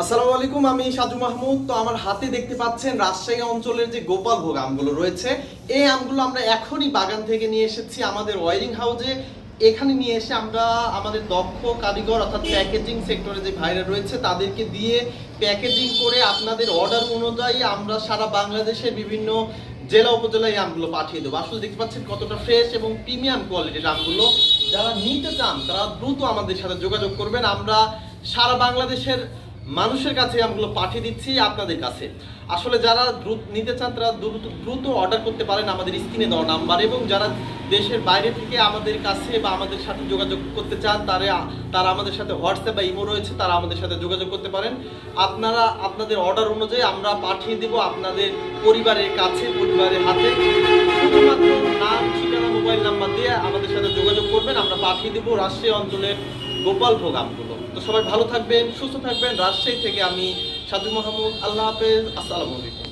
আসসালামু আলাইকুম, আমি সাজু মাহমুদ। তো আমার হাতে দেখতে পাচ্ছেন রাজশাহী অঞ্চলের যে গোপাল ভোগ আমগুলো রয়েছে। এই আমগুলো আমরা এখনই বাগান থেকে নিয়ে এসেছি আমাদের ওয়ারিং হাউসে। এখানে নিয়ে এসে আমরা আমাদের দক্ষ কারিগর অর্থাৎ প্যাকেজিং সেক্টরে যে ভাইরা রয়েছে, তাদেরকে দিয়ে প্যাকেজিং করে আপনাদের অর্ডার অনুযায়ী আমরা সারা বাংলাদেশের বিভিন্ন জেলা উপজেলায় আমগুলো পাঠিয়ে দেবো। আসলে দেখতে পাচ্ছেন কতটা ফ্রেশ এবং প্রিমিয়াম কোয়ালিটির আমগুলো। যারা নিতে চান, তারা দ্রুত আমাদের সাথে যোগাযোগ করবেন। আমরা সারা বাংলাদেশের মানুষের কাছে আমগুলো পাঠিয়ে দিচ্ছি আপনাদের কাছে। আসলে যারা দ্রুত নিতে চান, তারা দ্রুত দ্রুত অর্ডার করতে পারেন আমাদের স্ক্রিনে দেওয়া নাম্বার এবং যারা দেশের বাইরে থেকে আমাদের কাছে বা আমাদের সাথে যোগাযোগ করতে চান, তারা তারা আমাদের সাথে হোয়াটসঅ্যাপ বা ইমো রয়েছে, তারা আমাদের সাথে যোগাযোগ করতে পারেন। আপনারা, আপনাদের অর্ডার অনুযায়ী আমরা পাঠিয়ে দেব আপনাদের পরিবারের কাছে, পরিবারের হাতে। শুধুমাত্র সাথে যোগাযোগ করবেন, আমরা পাঠিয়ে দেবো রাজশাহী অঞ্চলের গোপাল ভোগ আমগুলো। তো সবাই ভালো থাকবেন, সুস্থ থাকবেন। রাজশাহী থেকে আমি সাধু মাহমুদ আল্লাহ হাফেজ, আসসালামু আলাইকুম।